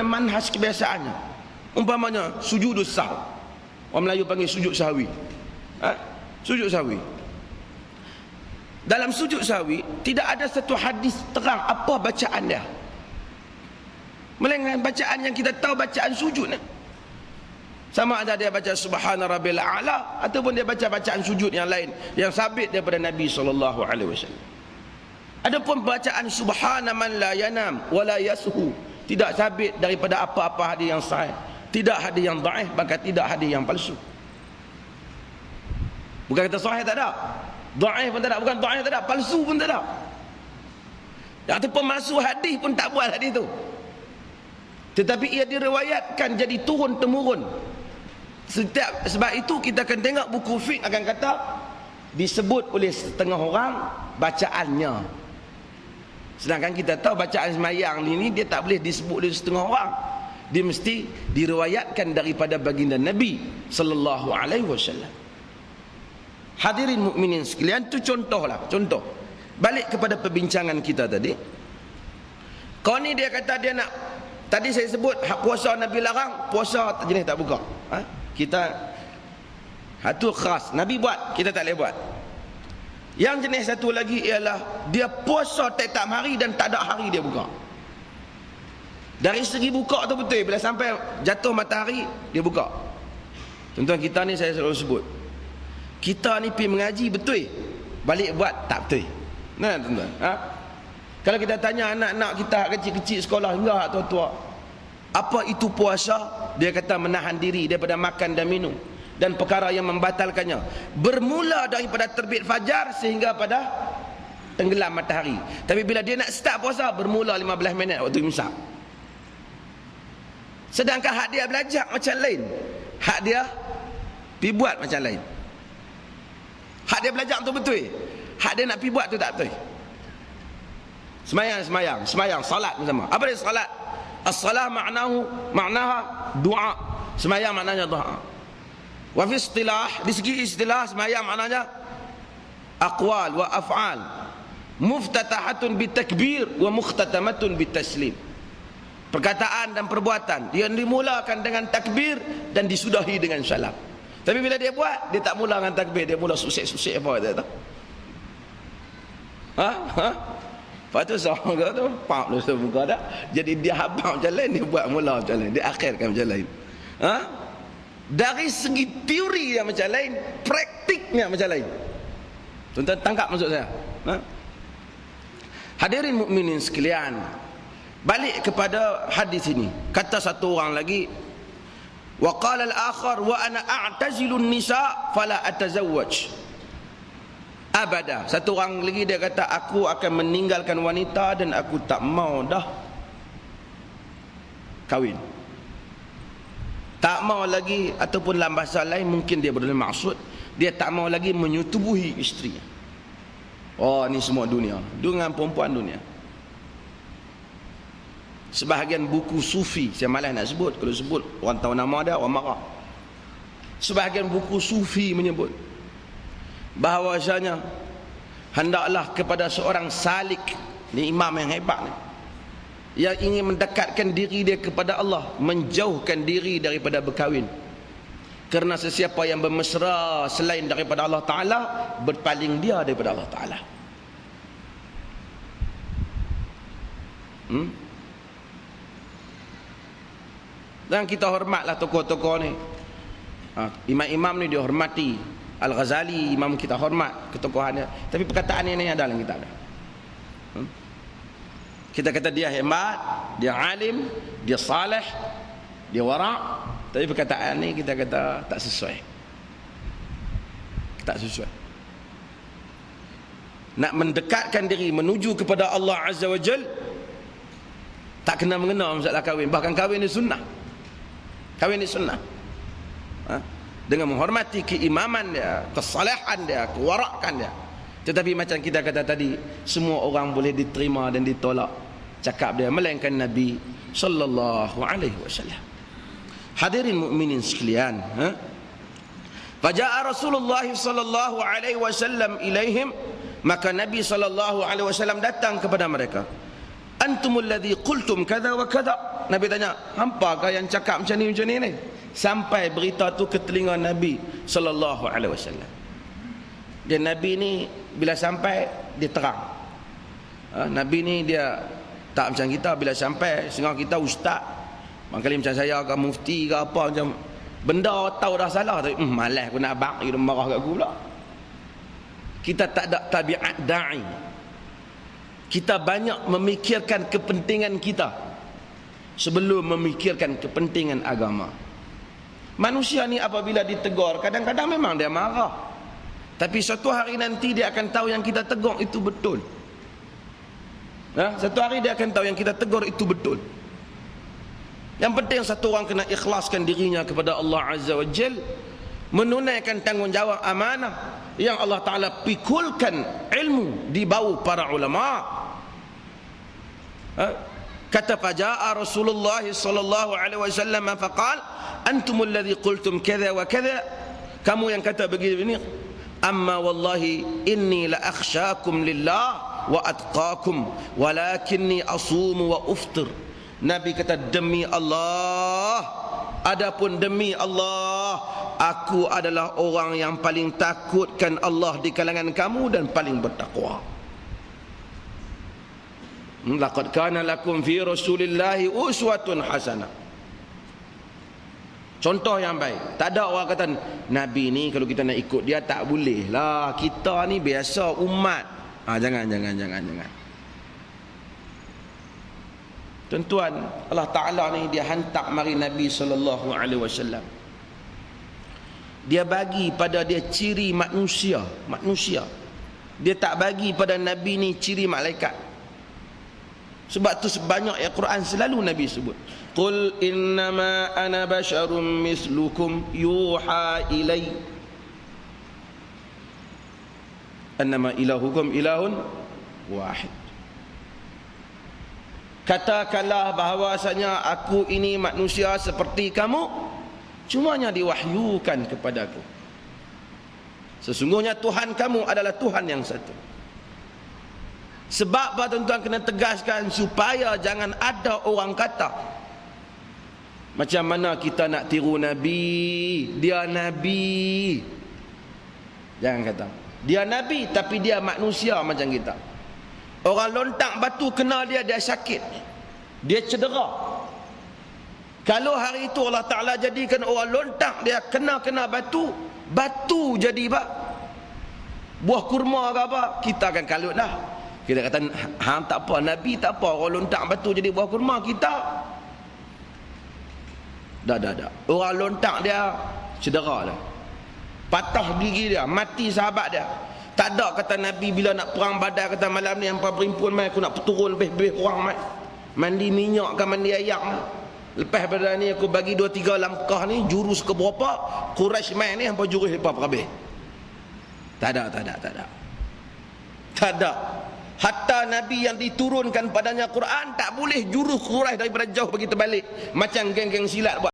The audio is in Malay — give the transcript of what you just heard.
daripada manhaj kebiasaannya. Umpamanya sujud sahwi orang Melayu panggil sujud sahwi ha? sujud sahwi dalam sujud sahwi tidak ada satu hadis terang apa bacaan dia. Melainkan bacaan yang kita tahu bacaan sujud ni. Sama ada dia baca subhana rabbil a'la ataupun dia baca bacaan sujud yang lain yang sabit daripada Nabi sallallahu alaihi wasallam. Adapun bacaan subhana man la yanam wala yashu tidak sabit daripada apa-apa hadis yang sahih. Tidak hadis yang dhaif bahkan tidak hadis yang palsu. Bukan kata sahih tak ada. Dhaif pun tak ada. Bukan dhaif tak ada. Palsu pun tak ada. Ataupun masuk hadis pun tak buat hadis tu. Tetapi ia diriwayatkan jadi turun temurun. Setiap sebab itu kita akan tengok buku fiqh akan kata disebut oleh setengah orang bacaannya sedangkan kita tahu bacaan semayang ni dia tak boleh disebut oleh setengah orang. Dia mesti diriwayatkan daripada baginda Nabi sallallahu alaihi wasallam. Hadirin mukminin sekalian tu contohlah contoh. Balik kepada perbincangan kita tadi. Kau ni dia kata dia nak tadi saya sebut puasa Nabi larang puasa jenis tak buka. Ha? kita satu khas. Nabi buat kita tak boleh buat yang jenis satu lagi ialah dia puasa tiap hari dan tak ada hari dia buka. Dari segi buka tu betul bila sampai jatuh matahari dia buka. Tuan-tuan kita ni saya selalu sebut kita ni pergi mengaji betul balik buat tak betul. Nah tuan-tuan ha? kalau kita tanya anak-anak kita kecil-kecil sekolah hingga tua-tua apa itu puasa? Dia kata menahan diri daripada makan dan minum dan perkara yang membatalkannya. Bermula daripada terbit fajar sehingga pada tenggelam matahari. Tapi bila dia nak start puasa bermula 15 minit waktu imsak. Sedangkan hak dia belajar macam lain. Hak dia pi buat macam lain. Hak dia belajar tu betul. Hak dia nak pi buat tu tak betul. Semayang semayang semayang. Salat sama apa dia salat? As-salah maknahu maknaha doa. Semayang maknanya doa. Wa fi istilah, di segi istilah semayang maknanya aqwal wa af'al. Muftatahatun bitakbir wa mukhtatamatun bitaslim. Perkataan dan perbuatan yang dimulakan dengan takbir dan disudahi dengan salam. Tapi bila dia buat, dia tak mula dengan takbir, dia mula susik-susik apa dia tahu. Ha? Ha? Lepas tu seorang kata tu, pak lu buka dah. Jadi dia habang macam lain, dia buat mula macam lain. Dia akhirkan macam lain. Ha? Dari segi teori yang macam lain, praktiknya macam lain. Tuan-tuan tangkap maksud saya. Ha? Hadirin mukminin sekalian, balik kepada hadis ini. Kata satu orang lagi, wa qala al-akhar wa ana a'tazilu an-nisa fala atazawwaj abada satu orang lagi dia kata aku akan meninggalkan wanita dan aku tak mau dah kahwin tak mau lagi ataupun dalam bahasa lain mungkin dia maksud dia tak mau lagi menyutubuhi isteri. Oh ni semua dunia. Dengan perempuan dunia. Sebahagian buku sufi saya malas nak sebut. Kalau sebut orang tahu nama dia orang marah. Sebahagian buku sufi menyebut bahawasanya hendaklah kepada seorang salik ni imam yang hebat ni yang ingin mendekatkan diri dia kepada Allah menjauhkan diri daripada berkahwin. Kerana sesiapa yang bermesra selain daripada Allah Ta'ala berpaling dia daripada Allah Ta'ala. Hmm? dan kita hormatlah tokoh-tokoh ni. Ha, imam-imam ni dihormati. Al-Ghazali imam kita hormat ketokohannya. Tapi perkataan ini ada dalam kita ada hmm? Kita kata dia hebat dia alim dia saleh dia wara. Tapi perkataan ini kita kata tak sesuai. Tak sesuai. Nak mendekatkan diri menuju kepada Allah Azza wa Jal tak kena mengenal masalah kahwin. Bahkan kahwin ini sunnah. Kahwin ini sunnah. Ha? dengan menghormati keimaman dia, kesalehan dia, kewarakan dia. Tetapi macam kita kata tadi, semua orang boleh diterima dan ditolak cakap dia melainkan Nabi sallallahu alaihi wasallam. Hadirin mukminin sekalian, ha? Faja'a Rasulullah sallallahu alaihi wasallam ilaihim maka Nabi sallallahu alaihi wasallam datang kepada mereka. Antumul ladzi qultum kadza wa kadza Nabi tanya, "Hampa kau yang cakap macam ni macam ni ni?" Sampai berita tu ke telinga Nabi sallallahu alaihi wasallam. Dan Nabi ni bila sampai dia terang. Ha, Nabi ni dia tak macam kita bila sampai setengah kita ustaz. Mangkali macam saya ke mufti ke apa macam benda tahu dah salah tapi hmm, malas aku nak bak dia marah kat aku pula. Kita tak ada tabiat da'i. Kita banyak memikirkan kepentingan kita sebelum memikirkan kepentingan agama. Manusia ni apabila ditegur kadang-kadang memang dia marah. Tapi satu hari nanti dia akan tahu yang kita tegur itu betul. Ha? Satu hari dia akan tahu yang kita tegur itu betul. Yang penting satu orang kena ikhlaskan dirinya kepada Allah Azza wa Jal. Menunaikan tanggungjawab amanah. Yang Allah Ta'ala pikulkan ilmu di bawah para ulama. Ha? Kata faja'a Rasulullah sallallahu alaihi wasallam faqal antumul ladzi qultum kadza wa kadza kamu yang kata begini amma wallahi inni la akhshakum lillah wa atqakum walakinni asumu wa uftir nabi kata demi Allah adapun demi Allah aku adalah orang yang paling takutkan Allah di kalangan kamu dan paling bertakwa laqad kana lakum fi rasulillahi uswatun hasanah Contoh yang baik. Tak ada orang kata Nabi ni kalau kita nak ikut dia tak boleh lah. Kita ni biasa umat. Ha, jangan, jangan, jangan, jangan. Tuan-tuan, Allah Ta'ala ni dia hantar mari Nabi sallallahu alaihi wasallam. Dia bagi pada dia ciri manusia, manusia. Dia tak bagi pada Nabi ni ciri malaikat. Sebab tu sebanyak ayat Quran selalu Nabi sebut. Qul innama ana basyarum mislukum yuha ilai. Annama ilahukum ilahun wahid. Katakanlah bahawasanya aku ini manusia seperti kamu. Cumanya diwahyukan kepadaku. Sesungguhnya Tuhan kamu adalah Tuhan yang satu. Sebab apa tuan-tuan kena tegaskan supaya jangan ada orang kata macam mana kita nak tiru Nabi, dia Nabi. Jangan kata. Dia Nabi tapi dia manusia macam kita. Orang lontak batu kena dia dia sakit. Dia cedera. Kalau hari itu Allah Taala jadikan orang lontak dia kena-kena batu, batu jadi apa? Buah kurma ke apa? Kita akan kalut dah. Kita kata, hang tak apa, Nabi tak apa, orang lontak batu jadi buah kurma, kita. Dah, dah, dah. Orang lontak dia, cedera lah. Patah gigi dia, mati sahabat dia. Tak ada kata Nabi bila nak perang badar kata malam ni hampa berimpun mai aku nak turun lebih-lebih orang mai. Mandi minyak kan mandi ayam. Lepas pada ni aku bagi dua tiga langkah ni jurus ke berapa? Quraisy mai ni hampa jurus lepas habis. Tak ada, tak ada, tak ada. Tak ada. Hatta Nabi yang diturunkan padanya Quran tak boleh jurus Quraisy daripada jauh bagi terbalik. Macam geng-geng silat buat.